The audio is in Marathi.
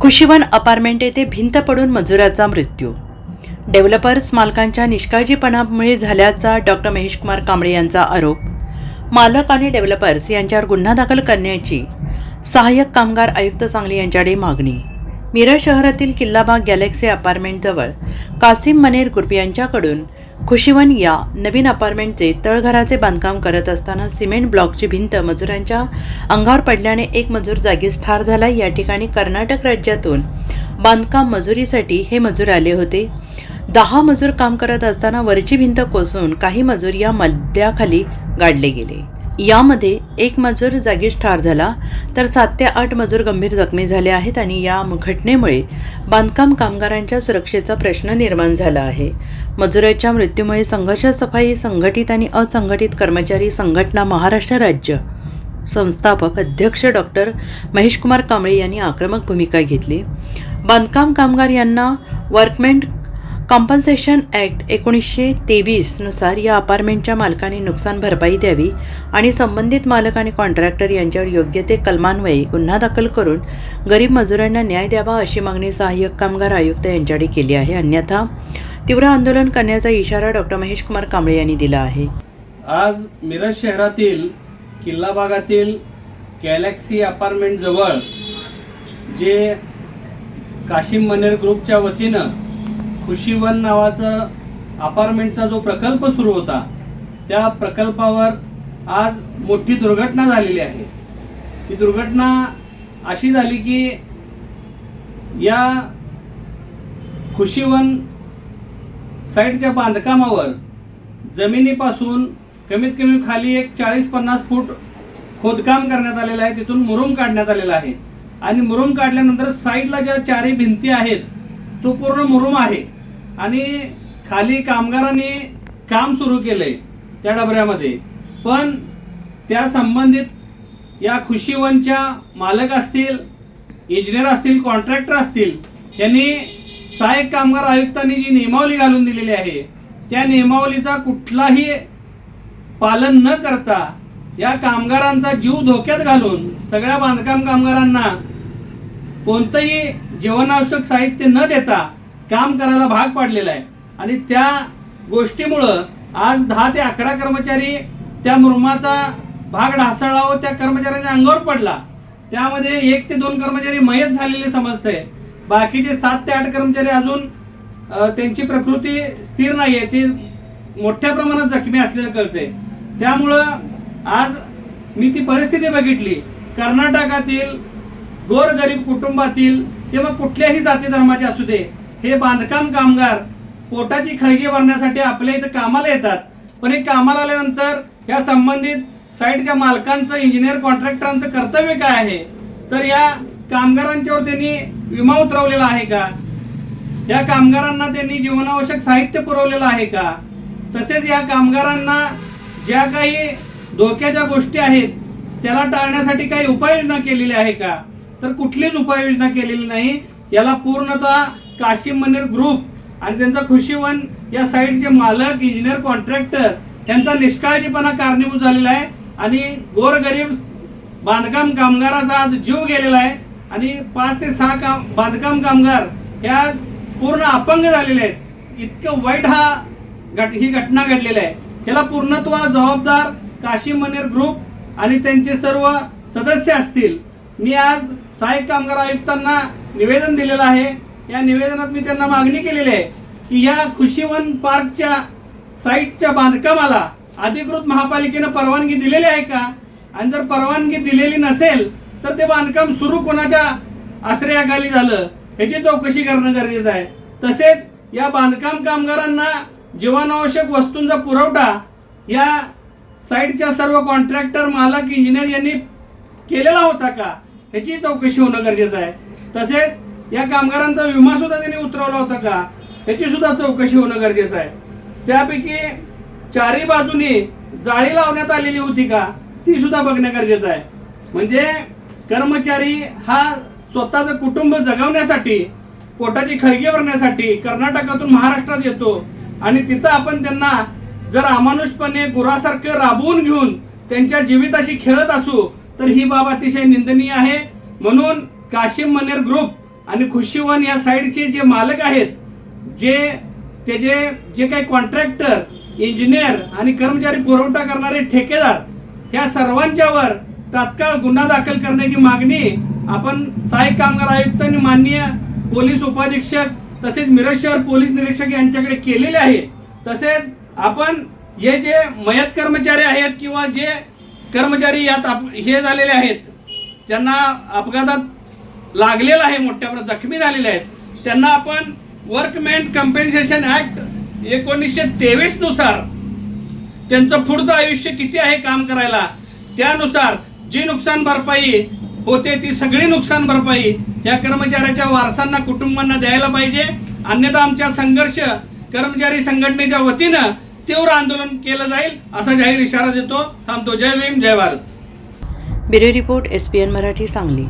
कुशिवन अपार्टमेंट येथे भिंत पडून मजुराचा मृत्यू. डेव्हलपर्स मालकांच्या निष्काळजीपणामुळे झाल्याचा डॉक्टर महेशकुमार कांबळे यांचा आरोप. मालक आणि डेव्हलपर्स यांच्यावर गुन्हा दाखल करण्याची सहाय्यक कामगार आयुक्त सांगली यांच्याकडे मागणी. मिरज शहरातील किल्लाबाग गॅलेक्सी अपार्टमेंटजवळ कासिम मनेर ग्रुप यांच्याकडून खुशीवन या नवीन अपार्टमेंटचे तळघराचे बांधकाम करत असताना सिमेंट ब्लॉकची भिंत मजुरांच्या अंगावर पडल्याने एक मजूर जागीच ठार झाला. या ठिकाणी कर्नाटक राज्यातून बांधकाम मजुरीसाठी हे मजूर आले होते. दहा मजूर काम करत असताना वरची भिंत कोसळून काही मजूर या मलब्याखाली गाडले गेले. यामध्ये एक मजूर जागीच ठार झाला तर सात ते आठ मजूर गंभीर जखमी झाले आहेत आणि या घटनेमुळे बांधकाम कामगारांच्या सुरक्षेचा प्रश्न निर्माण झाला आहे. मजुराच्या मृत्यूमुळे संघर्ष सफाई संघटित आणि असंघटित कर्मचारी संघटना महाराष्ट्र राज्य संस्थापक अध्यक्ष डॉक्टर महेशकुमार कांबळे यांनी आक्रमक भूमिका घेतली. बांधकाम कामगार यांना वर्कमेंट कॉम्पन्सेशन ॲक्ट एकोणीसशे तेवीसनुसार या अपार्टमेंटच्या मालकाने नुकसान भरपाई द्यावी आणि संबंधित मालक आणि कॉन्ट्रॅक्टर यांच्यावर योग्य ते कलमान्वये गुन्हा दाखल करून गरीब मजुरांना न्याय द्यावा अशी मागणी सहाय्यक कामगार आयुक्त यांच्याकडे केली आहे. अन्यथा तीव्र आंदोलन करण्याचा इशारा डॉक्टर महेशकुमार कांबळे यांनी दिला आहे. आज मिरज शहरातील किल्ला भागातील गॅलेक्सी अपार्टमेंट जवळ जे काशिम मनेर ग्रुपच्या वतीनं खुशीवन नावाचं अपार्टमेंटचा जो प्रकल्प सुरू होता त्या प्रकल्पावर आज मोठी दुर्घटना झालेली आहे. ती दुर्घटना अशी झाली की या खुशीवन साईडच्या बांधकामावर जमिनीपासून कमीत कमी खाली एक चाळीस पन्नास फूट खोदकाम करण्यात आलेलं आहे. तिथून मुरुम काढण्यात आलेला आहे. आणि मुरुम काढल्यानंतर साईडला ज्या चारी भिंती आहेत तो पूर्ण मुरुम आहे. आणि खाली कामगारांनी काम सुरू केलंय त्या डबऱ्यामध्ये. पण त्या संबंधित या खुशीवनच्या मालक असतील इंजिनियर असतील कॉन्ट्रॅक्टर असतील यांनी सहाय्यक कामगार आयुक्तांनी जी नियमावली घालून दिलेली आहे त्या नियमावलीचा कुठलाही पालन न करता या कामगारांचा जीव धोक्यात घालून सगळ्या बांधकाम कामगारांना कोणतंही जीवनावश्यक साहित्य न देता काम करायला भाग पाडलेला आहे. आणि त्या गोष्टीमुळं आज दहा ते अकरा कर्मचारी त्या मुरमाचा भाग ढासळला व त्या कर्मचाऱ्यांच्या अंगावर पडला. त्यामध्ये एक ते दोन कर्मचारी मयत झालेले समजते बाकीचे सात ते आठ कर्मचारी अजून त्यांची प्रकृती स्थिर नाही आहे ती मोठ्या प्रमाणात जखमी असलेलं कळते त्यामुळं आज मी ती परिस्थिती बघितली. कर्नाटकातील गोरगरीब कुटुंबातील किंवा कुठल्याही जाती धर्माचे असू दे हे बांधकाम कामगार पोटाची खळगी भरण्यासाठी आपल्या इथं कामाला येतात. पण हे कामाला आल्यानंतर या संबंधित साईटच्या मालकांचं इंजिनियर कॉन्ट्रॅक्टरांचं कर्तव्य काय आहे? तर या कामगारांच्यावर त्यांनी विमा उतरवलेला आहे का? या कामगारांना त्यांनी जीवनावश्यक साहित्य पुरवलेलं आहे का? तसेच या कामगारांना ज्या काही धोक्याच्या गोष्टी आहेत त्याला टाळण्यासाठी काही उपाययोजना केलेली आहे का? तर कुठलीच उपाययोजना केलेली नाही. याला पूर्णतः काशिम मनेर ग्रुप आणि त्यांचा खुशीवन या साईडचे मालक इंजिनियर कॉन्ट्रॅक्टर त्यांचा निष्काळजीपणा कारणीभूत झालेला आहे. आणि गोरगरीब बांधकाम कामगाराचा आज जीव गेलेला आहे. आणि पाच ते सहा काम बांधकाम कामगार ह्या पूर्ण अपंग झालेले आहेत. इतकं वाईट हा घट ही घटना घडलेली आहे. त्याला पूर्णत्व जबाबदार काशी मनेर ग्रुप आणि त्यांचे सर्व सदस्य असतील. मी आज सहाय्यक कामगार आयुक्तांना निवेदन दिलेलं आहे. या निवेदनात मी त्यांना मागणी केलेली आहे की या खुशीवन पार्कच्या साईटच्या बांधकामाला अधिकृत महापालिकेनं परवानगी दिलेली आहे का? आणि जर परवानगी दिलेली नसेल तर ते बांधकाम सुरू कोणाच्या आश्रयाखाली झालं ह्याची चौकशी करणं गरजेचं आहे. तसेच या बांधकाम कामगारांना जीवनावश्यक वस्तूंचा पुरवठा या साईटच्या सर्व कॉन्ट्रॅक्टर मालक इंजिनियर यांनी केलेला होता का? ह्याची चौकशी होणं गरजेचं आहे. तसेच या कामगारांचा विमा सुद्धा त्यांनी उतरवला होता का? ह्याची सुद्धा चौकशी होणं गरजेचं आहे. त्यापैकी चारी बाजूनी जाळी लावण्यात आलेली होती का ती सुद्धा बघणं गरजेचं आहे. म्हणजे कर्मचारी हा स्वतःचं कुटुंब जगवण्यासाठी पोटाची खळगी भरण्यासाठी कर्नाटकातून महाराष्ट्रात येतो आणि तिथं आपण त्यांना जर अमानुषपणे गुरासारखं राबवून घेऊन त्यांच्या जीविताशी खेळत असू तर ही बाब अतिशय निंदनीय आहे. म्हणून काशिम मनेर ग्रुप आणि खुशीवन या साईडचे जे मालक आहेत जे त्याचे जे काही कॉन्ट्रॅक्टर इंजिनियर आणि कर्मचारी पुरवठा करणारे ठेकेदार ह्या सर्वांच्यावर तात्काळ गुन्हा दाखल करण्याची मागणी आपण सहाय्यक कामगार आयुक्त आणि माननीय पोलीस उपाधीक्षक तसेच मिरज शहर पोलीस निरीक्षक यांच्याकडे केलेले आहे. तसेच आपण हे जे मयत कर्मचारी आहेत किंवा जे कर्मचारी यात आप- हे झालेले आहेत ज्यांना अपघातात लागलेला आहे मोठ्या प्रमाणात जखमी झालेले आहेत. त्यांना आपण वर्कमॅन कम्पेन्सेशन ऍक्ट एकोणीसशे तेवीसनुसार त्यांचं पुढचं आयुष्य किती आहे काम करायला त्यानुसार जी नुकसान भरपाई होते ती सगळी नुकसान भरपाई या कर्मचाऱ्याच्या वारसांना कुटुंबांना द्यायला पाहिजे. अन्यथा आमच्या संघर्ष कर्मचारी संघटनेच्या वतीनं तीव्र आंदोलन केलं जाईल असा जाहीर इशारा देतो. थांबतो. जय भीम जय Bharat. Bureau report S P N Marathi Sangli.